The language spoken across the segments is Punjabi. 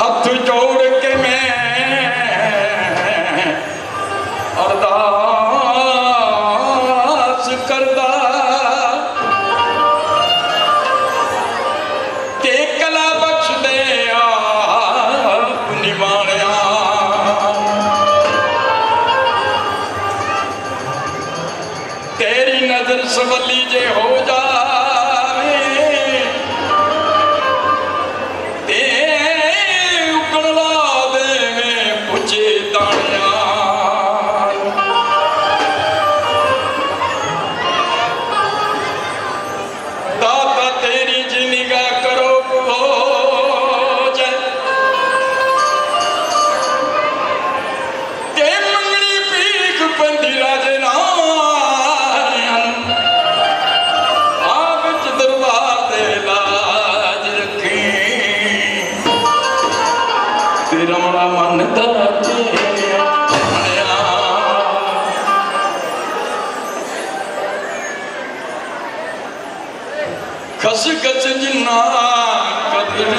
ਹੱਥ ਜੋੜ ਕੇ ਮੈਂ ਅਰਦਾਸ ਕਰਦਾ। ਤੇ ਕਲਾ ਬਖਸ਼ਦੇ ਆਪ ਨਿਵਾਣਿਆ ਤੇਰੀ ਨਜ਼ਰ ਸਵੱਲੀ ਜੇ ਹੋ ਖਸ ਖਸ ਜਿੰਨਾ ਕਦਰ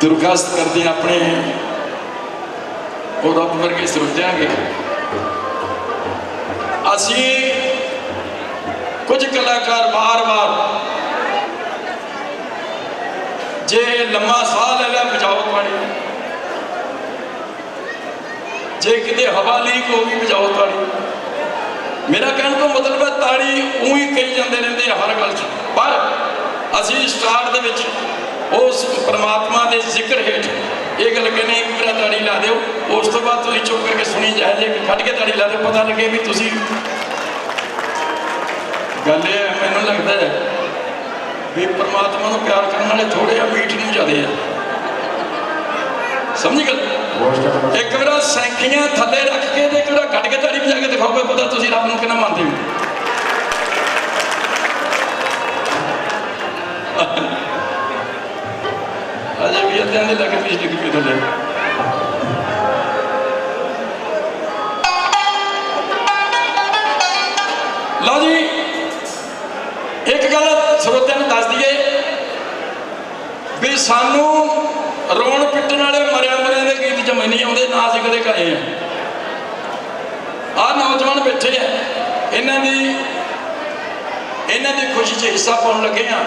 ਦੁਰਗਾਸਤ ਕਰਦੇ ਹਾਂ ਆਪਣੇ। ਉਹ ਰੱਬ ਵਰਗੇ ਸੋਚਾਂਗੇ ਅਸੀਂ ਕੁਝ ਕਲਾਕਾਰ ਬਾਰ-ਬਾਰ ਜੇ ਲੰਮਾ ਸਾਹ ਲੈ ਲਿਆ ਬਚਾਓ ਪਾਣੀ ਜੇ ਕਿਤੇ ਹਵਾ ਲੀਕ ਹੋ ਗਈ ਬਚਾਓ ਤਾੜੀ ਮੇਰਾ ਕਹਿਣ ਤੋਂ ਮਤਲਬ ਹੈ ਤਾੜੀ ਉਹੀ ਕਹੀ ਜਾਂਦੇ ਰਹਿੰਦੇ ਹਰ ਗੱਲ 'ਚ। ਪਰ ਅਸੀਂ ਸਟਾਰਟ ਦੇ ਵਿੱਚ ਪਰਮਾਤਮਾ ਦੇ ਜ਼ਿਕਰ ਹੇਠ ਇਹ ਗੱਲ ਕਹਿੰਦੇ ਇੱਕ ਮੇਰਾ ਤਾੜੀ ਲਾ ਦਿਓ। ਉਸ ਤੋਂ ਬਾਅਦ ਤੁਸੀਂ ਚੁੱਪ ਕਰਕੇ ਸੁਣੀ ਜਾਏ ਜੇ ਕੱਢ ਕੇ ਤਾੜੀ ਲਾ ਦਿਓ, ਪਤਾ ਲੱਗੇ ਵੀ ਤੁਸੀਂ ਗੱਲ ਇਹ ਮੈਨੂੰ ਲੱਗਦਾ ਹੈ ਵੀ ਪ੍ਰਮਾਤਮਾ ਨੂੰ ਪਿਆਰ ਕਰਨ ਵਾਲੇ ਥੋੜੇ ਆ, ਮੀਠ ਨੂੰ ਜ਼ਿਆਦੇ ਆ। ਸਮਝੀ ਗੱਲ? ਇੱਕ ਵਾਰ ਸੈਂਖੀਆਂ ਥੱਲੇ ਰੱਖ ਕੇ ਤੇ ਇੱਕ ਕੱਢ ਕੇ ਤਾੜੀ ਵਜਾ ਕੇ ਦਿਖਾਓਗੇ ਪਤਾ ਤੁਸੀਂ ਰੱਬ ਨੂੰ ਕਿੰਨਾ ਮੰਨਦੇ ਹੋ? ਅਜੇ ਵੀ ਅੱਧਿਆਂ ਦੇ ਲੱਗੇ ਪਿਛਲੇ ਕਿ ਲਓ ਜੀ ਇੱਕ ਗੱਲ ਸਰੋਤਿਆਂ ਨੂੰ ਦੱਸ ਦਈਏ ਵੀ ਸਾਨੂੰ ਰੋਣ ਪਿੱਟਣ ਵਾਲੇ ਮਰਿਆ ਮਰਿਆ ਦੇ ਗੀਤ ਜਮੇ ਨਹੀਂ ਆਉਂਦੇ, ਨਾ ਅਸੀਂ ਕਦੇ ਗਾਏ ਆ। ਆਹ ਨੌਜਵਾਨ ਬੈਠੇ ਆ। ਇਹਨਾਂ ਦੀ ਇਹਨਾਂ ਦੀ ਖੁਸ਼ੀ 'ਚ ਹਿੱਸਾ ਪਾਉਣ ਲੱਗੇ ਆ।